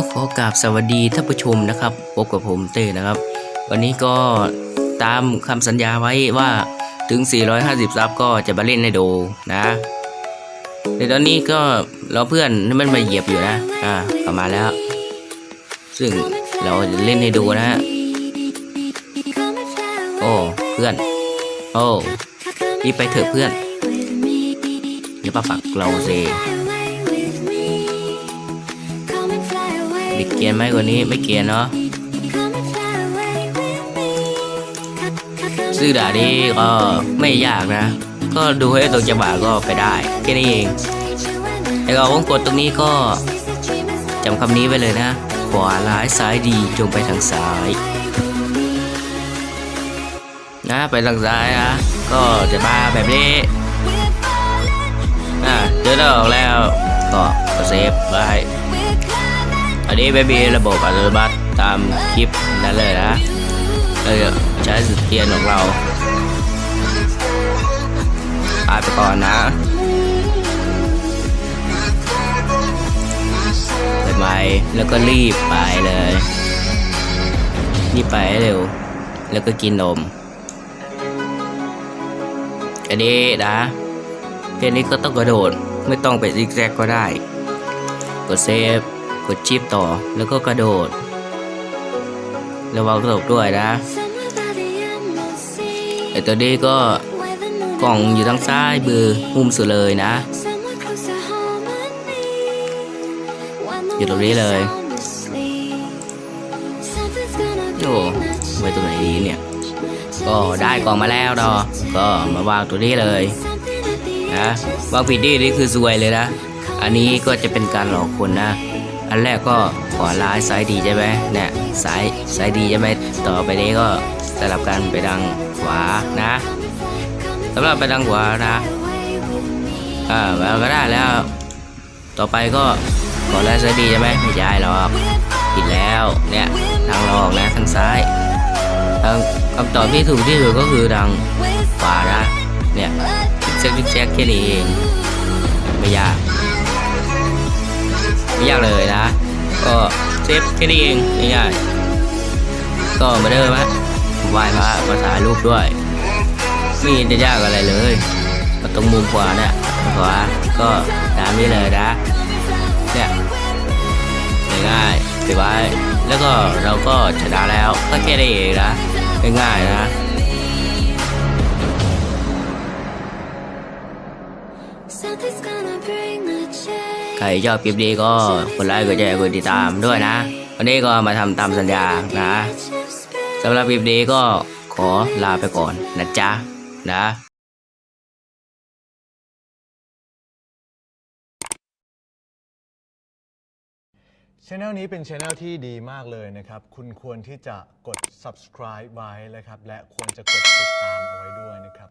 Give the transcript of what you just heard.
ก็ขอกราบสวัสดีท่านผู้ชมนะครับพบกับผมเต้นะครับ วันนี้ก็ตามคำสัญญาไว้ว่าถึง 450 ซับก็จะมาเล่นในโดนะในตอนนี้ก็เราเพื่อนมันมาเหยียบอยู่นะ อ่ากลับมาแล้ว ซึ่งเราจะเล่นให้ดูนะฮะโอ้เพื่อน โอ้รีบไปเถอะเพื่อนอย่ามาฝักเราเซ เกเกรียนไหมกว่านี้ไม่เกียนเนาะซื้อด่านี้ก็ไม่ยากนะ ก็ดูให้ตรงจังหวะก็ไปได้แค่นี้เองแล้วก็วงกดตรงนี้ก็จำคำนี้ไว้เลยนะ ขวาร้ายซ้ายดีจงไปทางซ้าย นะไปทางซ้ายนะก็จะมาแบบนี้อะเจอแล้วออกแล้วก็เซฟไว้ นี้ไม่มีระบบอัตโนมัติตามคลิปนั้นเลยนะเราจะใช้สเตียนของเราตาไปก่อนนะเปิดไม้แล้วก็รีบไปเลยรีบไปให้เร็ว แล้วก็กินนมอันนี้นะเกมนี้ก็ต้องกระโดดไม่ต้องไปซิกแซกก็ได้กดเซฟ กดชิปต่อแล้วก็กระโดด ระวังตกด้วยนะไอตัวนี้ก็กล่องอยู่ทางซ้ายมือมุมสุดเลยนะ อยู่ตรงนี้เลยโอ้ไว้ตรงไหนดีเนี่ยก็ได้กล่องมาแล้วดอก็มาวางตัวนี้เลยนะวางผิดนี่นี่คือซวยเลยนะ อันนี้ก็จะเป็นการหลอกคนนะ อันแรกก็ขวาร้ายซ้ายดีใช่ไหมเนี่ยซ้ายซ้ายดีใช่ไหมต่อไปนี้ก็สลับกันไปทางขวานะสำหรับไปทางขวานะอ่าแล้วก็ได้แล้ว ต่อไปก็ขวาร้ายซ้ายดีใช่ไหมไม่ใช่หรอกผิดแล้วเนี่ยทางหลอกนะทางซ้ายทางคำตอบที่ถูกที่สุดก็คือทางขวานะเนี่ยเช็คเช็คแค่นี้เองไม่ยากไม่ยากเลยนะ ก็เซฟแค่นี้เองง่ายๆก็มาเดิมฮะไหว้พระมาถ่ายรูปด้วยไม่เห็นจะยากอะไรเลยมาตรงมุมขวาเนี่ยขวาก็ตามนี้เลยนะเนี่ยง่ายๆไปไว้แล้วก็เราก็ชนะแล้วก็แค่นี้เองนะง่ายๆนะ ครชอบคลิปนี้ก็กดไลค์กดแชร์กดติดตามด้วยนะ วันนี้ก็มาทำตามสัญญานะสำหรับคลิปนี้ก็ขอลาไปก่อนนะจ๊ะนะช anel นี้เป็นช anel ที่ดีมากเลยนะครับ คุณควรที่จะกด subscribe ไว้นะครับ และควรจะกดติดตามเอาไว้ด้วยนะครับ